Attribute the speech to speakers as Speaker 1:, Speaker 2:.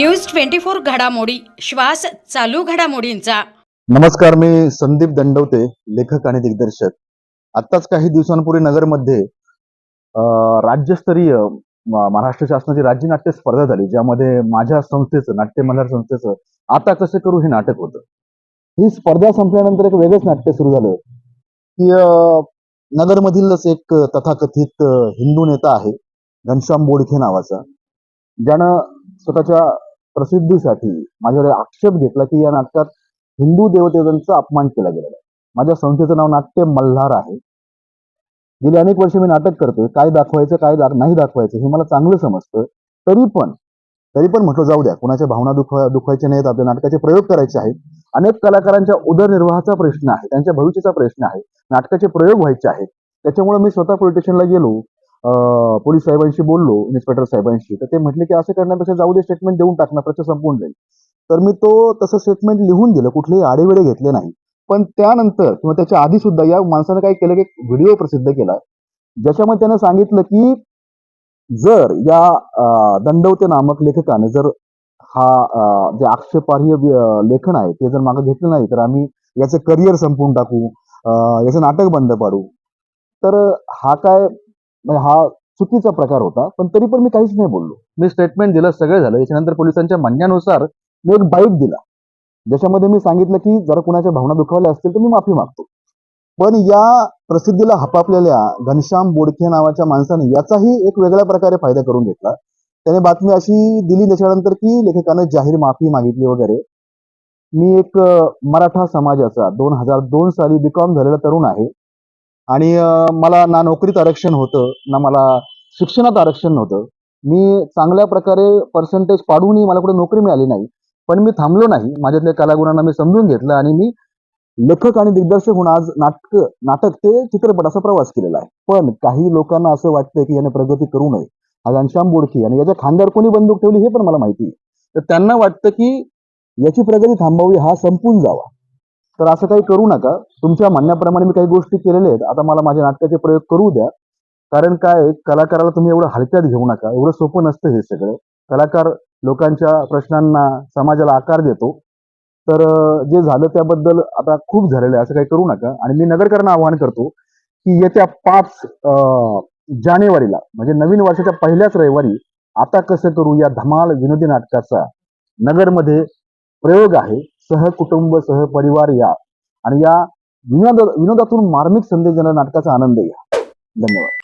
Speaker 1: News twenty four घडामोडी श्वास चालू घडामोडींचा.
Speaker 2: नमस्कार मी संदीप दंडवते लेखक आणि दिग्दर्शक. आत्ताच काही दिवसांपूर्वी नगरमध्ये राज्यस्तरीय महाराष्ट्र शासनाची राज्य नाट्य स्पर्धा झाली ज्यामध्ये माझ्या संस्थेचं नाट्य मल्हार संस्थेचं आता कसे करू हे नाटक होतं. ही स्पर्धा संपल्यानंतर एक वेगळंच नाट्य सुरू झालं. की नगरमधीलच एक तथाकथित हिंदू नेता आहे घनश्याम बोडखे नावाचा. ज्यानं स्वतःच्या प्रसिद्धीसाठी माझ्याकडे आक्षेप घेतला की या नाटकात हिंदू देवतेचा अपमान केला गेलेला आहे. माझ्या संस्थेचं नाव नाट्य मल्हार आहे. गेली अनेक वर्ष मी नाटक करतोय. काय दाखवायचं काय दाख नाही दाखवायचं हे मला चांगलं समजतं. तरी पण तरी पण म्हटलं जाऊ द्या. कुणाच्या भावना दुखवा दुखवायच्या नाहीत. आपल्या नाटकाचे प्रयोग करायचे आहेत. अनेक कलाकारांच्या उदरनिर्वाहाचा प्रश्न आहे. त्यांच्या भविष्याचा प्रश्न आहे. नाटकाचे प्रयोग व्हायचे आहेत. त्याच्यामुळे मी स्वतः पोलीस गेलो. पोलीस साहेबांशी बोललो इन्स्पेक्टर साहेबांशी तर ते म्हटले की असं करण्यापेक्षा जाऊ दे स्टेटमेंट देऊन टाकणार प्रश्न संपून जाईल. तर मी तो तसं स्टेटमेंट लिहून दिलं कुठलेही आडेवेडे घेतले नाही. पण त्यानंतर किंवा त्याच्या आधी सुद्धा या माणसानं काय केलं की एक व्हिडिओ प्रसिद्ध केला. ज्याच्यामध्ये त्यानं सांगितलं की जर या दंडवते नामक लेखकाने जर हा जे आक्षेपार्ह लेखन आहे ते जर मागं घेतलं नाही तर आम्ही याचं करिअर संपवून टाकू याचं नाटक बंद पाडू. तर हा काय हा चुकीचा प्रकार होता पण तरी पण मी काहीच नाही बोललो. मी स्टेटमेंट दिलं सगळं झालं. याच्यानंतर पोलिसांच्या म्हणण्यानुसार मी एक बाईट दिला. ज्याच्यामध्ये मी सांगितलं की जर कुणाच्या भावना दुखावल्या असतील तर मी माफी मागतो. पण या प्रसिद्धीला हपापलेल्या घनश्याम बोडखे नावाच्या माणसाने याचाही एक वेगळ्या प्रकारे फायदा करून घेतला. त्याने बातमी अशी दिली त्याच्यानंतर की लेखकानं जाहीर माफी मागितली वगैरे. मी एक मराठा समाजाचा दोन हजार दोन साली बीकॉम झालेला तरुण आहे. आणि मला ना नोकरीत आरक्षण होतं ना मला शिक्षणात आरक्षण नव्हतं. मी चांगल्या प्रकारे पर्सेंटेज पाडूनही मला कुठे नोकरी मिळाली नाही. पण मी थांबलो नाही. माझ्यातल्या कलागुणांना मी समजून घेतलं आणि मी लेखक आणि दिग्दर्शक म्हणून आज नाटक नाटक ते चित्रपट असा प्रवास केलेला आहे. पण काही लोकांना असं वाटतं की याने प्रगती करू नये. हा घनश्याम बोडके आणि याच्या खांद्यावर कोणी बंदूक ठेवली हे पण मला माहिती आहे. तर त्यांना वाटतं की याची प्रगती थांबावी हा संपून जावा. तर असं काही करू नका. तुमच्या म्हणण्याप्रमाणे मी काही गोष्टी केलेल्या आहेत. आता मला माझ्या नाटकाचे प्रयोग करू द्या. कारण काय? कलाकाराला तुम्ही एवढं हलक्यात घेऊ नका. एवढं सोपं नसतं हे सगळं. कलाकार लोकांच्या प्रश्नांना समाजाला आकार देतो. तर जे झालं त्याबद्दल आता खूप झालेलं आहे. असं काही करू नका. आणि मी नगरकरांना आवाहन करतो की येत्या पाच जानेवारीला म्हणजे नवीन वर्षाच्या पहिल्याच रविवारी आता कसं करू या धमाल विनोदी नाटकाचा नगरमध्ये प्रयोग आहे. सहकुटुंब सहपरिवार या. आणि या विनोद विनोदातून मार्मिक संदेश देणाऱ्या नाटकाचा आनंद घ्या धन्यवाद.